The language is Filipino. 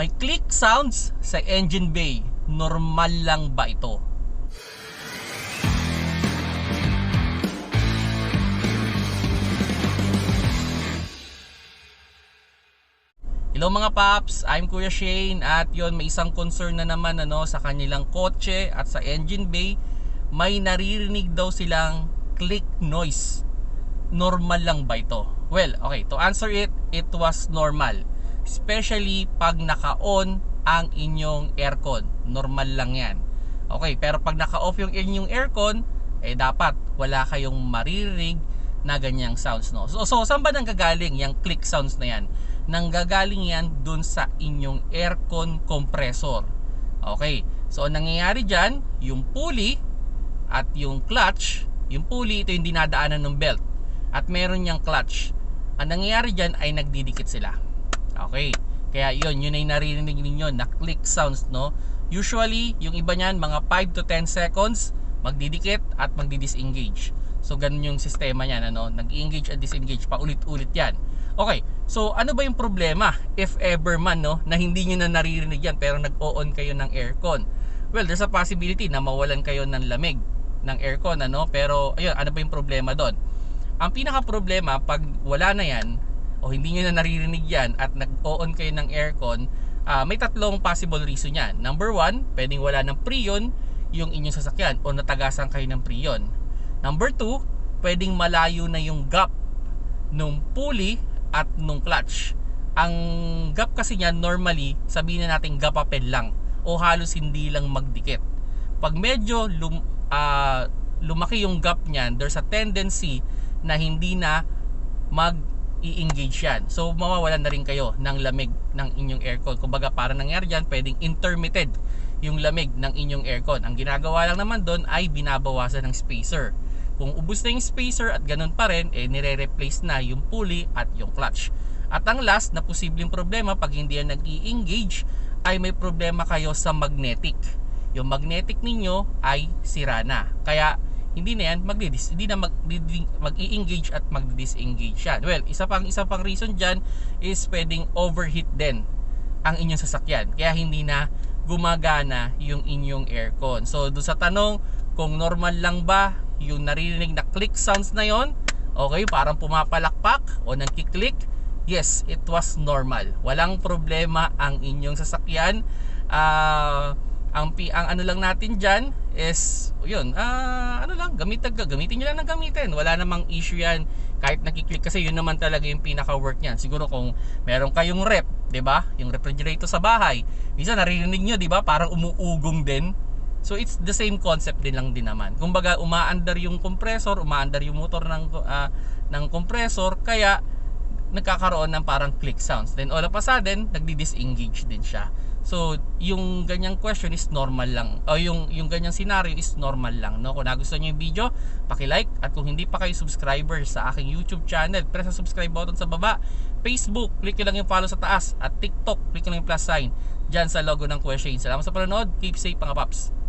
May click sounds sa engine bay. Normal lang ba ito? Hello mga paps, I'm Kuya Shane at yon may isang concern na naman ano sa kanilang kotse at sa engine bay may naririnig daw silang click noise. Normal lang ba ito? Well, okay, to answer it, it was normal. Especially pag naka-on ang inyong aircon. Normal lang 'yan. Okay, pero pag naka-off yung inyong aircon, eh dapat wala kayong maririnig na ganyang sounds no. So, so saan ba nanggagaling yung click sounds na yan? Nanggagaling yan dun sa inyong aircon compressor. Okay. So ang nangyayari diyan, yung pulley at yung clutch, yung pulley ito yung dinadaanan ng belt at meron niyang clutch. Ang nangyayari diyan ay nagdidikit sila. Okay. Kaya yun, yun ay naririnig ninyo na click sounds no. Usually, yung iba niyan mga 5 to 10 seconds magdidikit at magdi-disengage. So ganun yung sistema niyan ano, nag-engage at disengage pa ulit-ulit 'yan. Okay. So ano ba yung problema if ever man no na hindi niyo na naririnig 'yan pero nag-on kayo ng aircon? Well, there's a possibility na mawalan kayo ng lamig ng aircon ano, pero ayun, ano ba yung problema doon? Ang pinaka problema pag wala na 'yan o hindi niyo na naririnig 'yan at nag-on kayo ng aircon, ah, may tatlong possible reason 'yan. Number one, pwedeng wala ng preon yung inyong sasakyan o natagasan kayo ng preon. Number 2, pwedeng malayo na yung gap nung pulley at nung clutch. Ang gap kasi niyan normally, sabihin na natin gapapel lang o halos hindi lang magdikit. Pag medyo lum, ah, lumaki yung gap niyan, there's a tendency na hindi na mag i-engage yan. So mawawalan na rin kayo ng lamig ng inyong aircon. Kumbaga para nangyari dyan, pwedeng intermittent yung lamig ng inyong aircon. Ang ginagawa lang naman doon ay binabawasan ng spacer. Kung ubos na yung spacer at ganun pa rin, eh nire-replace na yung pulley at yung clutch. At ang last na posibleng problema pag hindi yan nag-i-engage ay may problema kayo sa magnetic. Yung magnetic ninyo ay sira na. Kaya hindi na yan magdi-dis hindi na mag, mag-i-engage at mag-disengage yan. Well, isa pang isa pang reason diyan is pwedeng overheat din ang inyong sasakyan. Kaya hindi na gumagana yung inyong aircon. So, doon sa tanong kung normal lang ba yung naririnig na click sounds na yon, okay, parang pumapalakpak o nagki-click, yes, it was normal. Walang problema ang inyong sasakyan. Ah, ang ang ano lang natin diyan is yun ah ano lang gamitin gamitin niyo lang ng gamitin. Wala namang issue yan. Kahit nakiklik kasi yun naman talaga yung pinaka work niyan. Siguro kung meron kayong rep ba? Yung refrigerator sa bahay. Minsan naririnig niyo 'di ba? Parang umuugong din. So it's the same concept din lang din naman. Kumbaga umaandar yung compressor umaandar yung motor ng ah, ng compressor. Kaya nagkakaroon ng parang click sounds then all of a sudden nagdi-disengage din siya So, yung ganyang question is normal lang. O yung yung ganyang scenario is normal lang, no? Kung nagustuhan niyo yung video, paki-like at kung hindi pa kayo subscriber sa aking YouTube channel, press ang subscribe button sa baba. Facebook, click nyo lang yung follow sa taas at TikTok, click nyo lang yung plus sign diyan sa logo ng Shane. Salamat sa panonood. Keep safe mga paps.